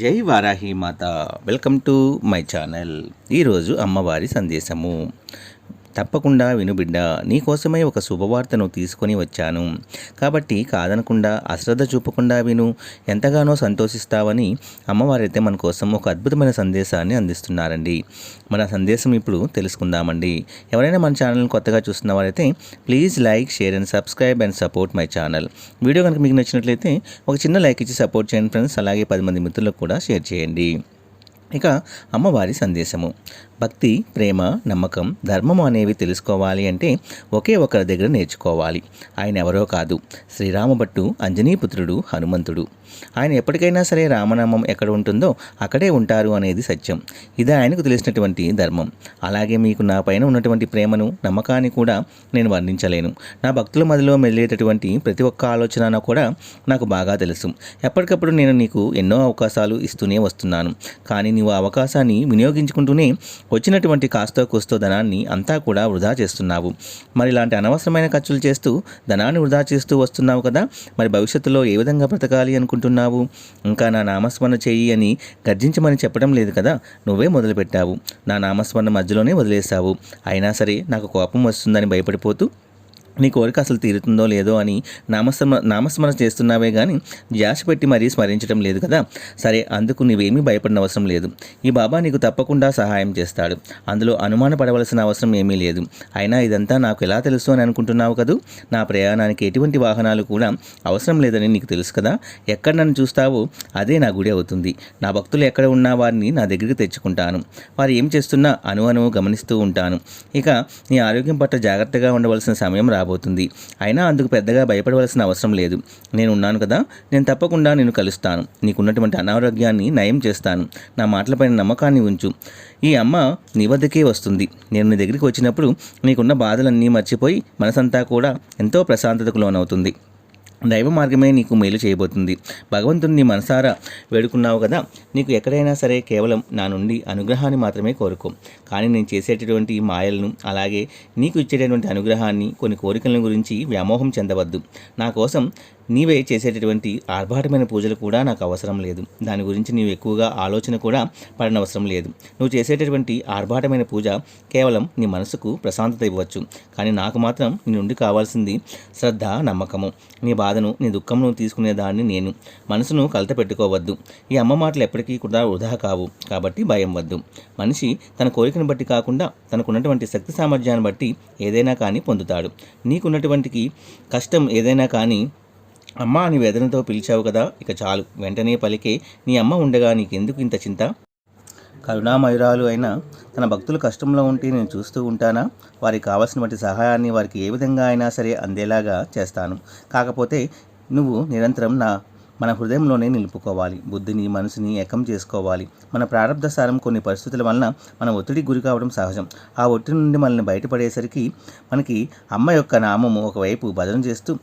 జై వారాహి మాత. Welcome to my channel. ఈరోజు అమ్మవారి సందేశము. తప్పకుండా విను బిడ్డ నీకోసమే ఒక శుభవార్తను తీసుకొని వచ్చాను. కాబట్టి కాదనకుండా అశ్రద్ధ చూపకుండా విను. ఎంతగానో సంతోషిస్తావని అమ్మవారైతే మన కోసం ఒక అద్భుతమైన సందేశాన్ని అందిస్తున్నారండి. మన సందేశం ఇప్పుడు తెలుసుకుందామండి. ఎవరైనా మన ఛానల్ కొత్తగా చూస్తున్న వారైతే please like share and subscribe and support my channel. Video కనుక మీకు నచ్చినట్లయితే ఒక చిన్న లైక్ ఇచ్చి సపోర్ట్ చేయండి ఫ్రెండ్స్. అలాగే పది మంది మిత్రులకు కూడా షేర్ చేయండి. ఇక అమ్మవారి సందేశము. భక్తి ప్రేమ నమ్మకం ధర్మము అనేవి తెలుసుకోవాలి అంటే ఒకే ఒకరి దగ్గర నేర్చుకోవాలి. ఆయన ఎవరో కాదు. శ్రీరామభట్టు అంజనీపుత్రుడు హనుమంతుడు. ఆయన ఎప్పటికైనా సరే రామనామం ఎక్కడ ఉంటుందో అక్కడే ఉంటారు అనేది సత్యం. ఇది ఆయనకు తెలిసినటువంటి ధర్మం. అలాగే మీకు నా పైన ఉన్నటువంటి ప్రేమను నమ్మకాన్ని కూడా నేను వర్ణించలేను. నా భక్తుల మదిలో మెదిలేటటువంటి ప్రతి ఒక్క ఆలోచన కూడా నాకు బాగా తెలుసు. ఎప్పటికప్పుడు నేను నీకు ఎన్నో అవకాశాలు ఇస్తూనే వస్తున్నాను. కానీ నీవు అవకాశాన్ని వినియోగించుకుంటూనే వచ్చినటువంటి కాస్తో కూస్తో ధనాన్ని అంతా కూడా వృధా చేస్తున్నావు. మరి ఇలాంటి అనవసరమైన ఖర్చులు చేస్తూ ధనాన్ని వృధా చేస్తూ వస్తున్నావు కదా మరి భవిష్యత్తులో ఏ విధంగా బ్రతకాలి అనుకుంటున్నావు? ఇంకా నా నామస్మరణ చెయ్యి అని గర్జించమని చెప్పడం లేదు కదా నువ్వే మొదలుపెట్టావు. నా నామస్మరణ మధ్యలోనే వదిలేశావు. అయినా సరే నాకు కోపం వస్తుందని భయపడిపోతూ నీ కోరిక అసలు తీరుతుందో లేదో అని నామస్మ నామస్మరణ చేస్తున్నావే కానీ ధ్యాస పెట్టి మరీ స్మరించడం లేదు కదా. సరే అందుకు నీవేమీ భయపడిన అవసరం లేదు. ఈ బాబా నీకు తప్పకుండా సహాయం చేస్తాడు. అందులో అనుమాన పడవలసిన అవసరం ఏమీ లేదు. అయినా ఇదంతా నాకు ఎలా తెలుసు అని అనుకుంటున్నావు కదూ? నా ప్రయాణానికి ఎటువంటి వాహనాలు కూడా అవసరం లేదని నీకు తెలుసు కదా. ఎక్కడ నన్ను చూస్తావో అదే నా గుడి అవుతుంది. నా భక్తులు ఎక్కడ ఉన్నా వారిని నా దగ్గరికి తెచ్చుకుంటాను. వారు ఏం చేస్తున్నా అను అనువు గమనిస్తూ ఉంటాను. ఇక నీ ఆరోగ్యం పట్ల జాగ్రత్తగా ఉండవలసిన సమయం రాబోతుంది. అయినా అందుకు పెద్దగా భయపడవలసిన అవసరం లేదు. నేను ఉన్నాను కదా నేను తప్పకుండా నేను కలుస్తాను. నీకున్నటువంటి అనారోగ్యాన్ని నయం చేస్తాను. నా మాటలపైన నమ్మకాన్ని ఉంచు. ఈ అమ్మ నీ వద్దకే వస్తుంది. నేను నీ దగ్గరికి వచ్చినప్పుడు నీకున్న బాధలన్నీ మర్చిపోయి మనసంతా కూడా ఎంతో ప్రశాంతతకు లోనవుతుంది. దైవ మార్గమే నీకు మేలు చేయబోతుంది. భగవంతుని మనసారా వేడుకున్నావు కదా? నీకు ఎక్కడైనా సరే కేవలం నా నుండి అనుగ్రహాన్ని మాత్రమే కోరుకో. కానీ నేను చేసేటటువంటి మాయలను అలాగే నీకు ఇచ్చేటటువంటి అనుగ్రహాన్ని కొన్ని కోరికలను గురించి వ్యామోహం చెందవద్దు. నా కోసం నీవే చేసేటటువంటి ఆర్భాటమైన పూజలు కూడా నాకు అవసరం లేదు. దాని గురించి నీవు ఎక్కువగా ఆలోచన కూడా పడనవసరం లేదు. నువ్వు చేసేటటువంటి ఆర్భాటమైన పూజ కేవలం నీ మనసుకు ప్రశాంతత ఇవ్వచ్చు. కానీ నాకు మాత్రం నీ నుండి కావాల్సింది శ్రద్ధ నమ్మకము. నీ బాధను నీ దుఃఖమును తీసుకునే దాన్ని నేను. మనసును కలత పెట్టుకోవద్దు. ఈ అమ్మ మాటలు ఎప్పటికీ కూడా వృధా కావు. కాబట్టి భయం వద్దు. మనిషి తన కోరికను బట్టి కాకుండా తనకున్నటువంటి శక్తి సామర్థ్యాన్ని బట్టి ఏదైనా కానీ పొందుతాడు. నీకున్నటువంటి కష్టం ఏదైనా కానీ అమ్మ అని వేదనతో పిలిచావు కదా ఇక చాలు. వెంటనే పలికే నీ అమ్మ ఉండగా నీకెందుకు ఇంత చింత? కరుణామయురాలు అయిన తన భక్తులు కష్టంలో ఉంటే నేను చూస్తూ ఉంటానా? వారికి కావాల్సినటువంటి సహాయాన్ని వారికి ఏ విధంగా అయినా సరే అందేలాగా చేస్తాను. కాకపోతే నువ్వు నిరంతరం నా మన హృదయంలోనే నిలుపుకోవాలి. బుద్ధిని మనసుని ఏకం చేసుకోవాలి. మన ప్రారంభ సారం కొన్ని పరిస్థితుల వలన మన ఒత్తిడికి గురి కావడం సహజం. ఆ ఒత్తిడి నుండి మనల్ని బయటపడేసరికి మనకి అమ్మ యొక్క నామము ఒకవైపు భజన చేస్తూ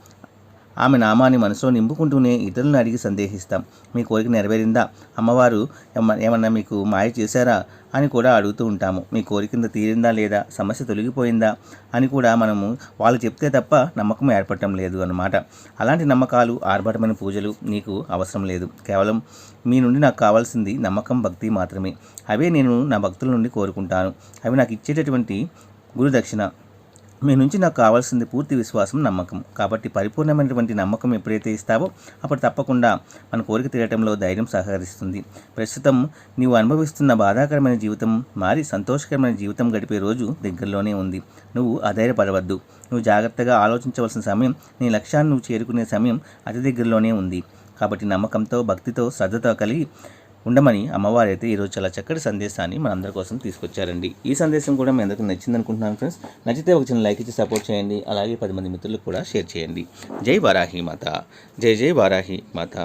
ఆమె నామాన్ని మనసులో నింపుకుంటూనే ఇతరులను అడిగి సందేహిస్తాం. మీ కోరిక నెరవేరిందా? అమ్మవారు ఏమన్నా మీకు మాయ చేశారా? అని కూడా అడుగుతూ ఉంటాము. మీ కోరికింద తీరిందా లేదా? సమస్య తొలగిపోయిందా? అని కూడా మనము వాళ్ళు చెప్తే తప్ప నమ్మకం ఏర్పడటం లేదు అన్నమాట. అలాంటి నమ్మకాలు ఆర్భటమైన పూజలు నీకు అవసరం లేదు. కేవలం మీ నుండి నాకు కావాల్సింది నమ్మకం భక్తి మాత్రమే. అవే నేను నా భక్తుల నుండి కోరుకుంటాను. అవి నాకు ఇచ్చేటటువంటి గురుదక్షిణ. మీ నుంచి నాకు కావాల్సింది పూర్తి విశ్వాసం నమ్మకం. కాబట్టి పరిపూర్ణమైనటువంటి నమ్మకం ఎప్పుడైతే ఇస్తావో అప్పుడు తప్పకుండా మన కోరిక తీరటంలో ధైర్యం సహకరిస్తుంది. ప్రస్తుతం నీవు అనుభవిస్తున్న బాధాకరమైన జీవితం మారి సంతోషకరమైన జీవితం గడిపే రోజు దగ్గరలోనే ఉంది. నువ్వు అధైర్యపడవద్దు. నువ్వు జాగ్రత్తగా ఆలోచించవలసిన సమయం నీ లక్ష్యాన్ని నువ్వు చేరుకునే సమయం అతి దగ్గరలోనే ఉంది. కాబట్టి నమ్మకంతో భక్తితో శ్రద్ధతో కలిగి ఉండమని అమ్మవారు అయితే ఈరోజు చాలా చక్కటి సందేశాన్ని మనందరి కోసం తీసుకొచ్చారండి. ఈ సందేశం కూడా మీ అందరికీ నచ్చింది అనుకుంటున్నాను ఫ్రెండ్స్. నచ్చితే ఒక చిన్న లైక్ ఇచ్చి సపోర్ట్ చేయండి. అలాగే పది మంది మిత్రులకు కూడా షేర్ చేయండి. జై వారాహి మాత. జై జై వారాహి మాత.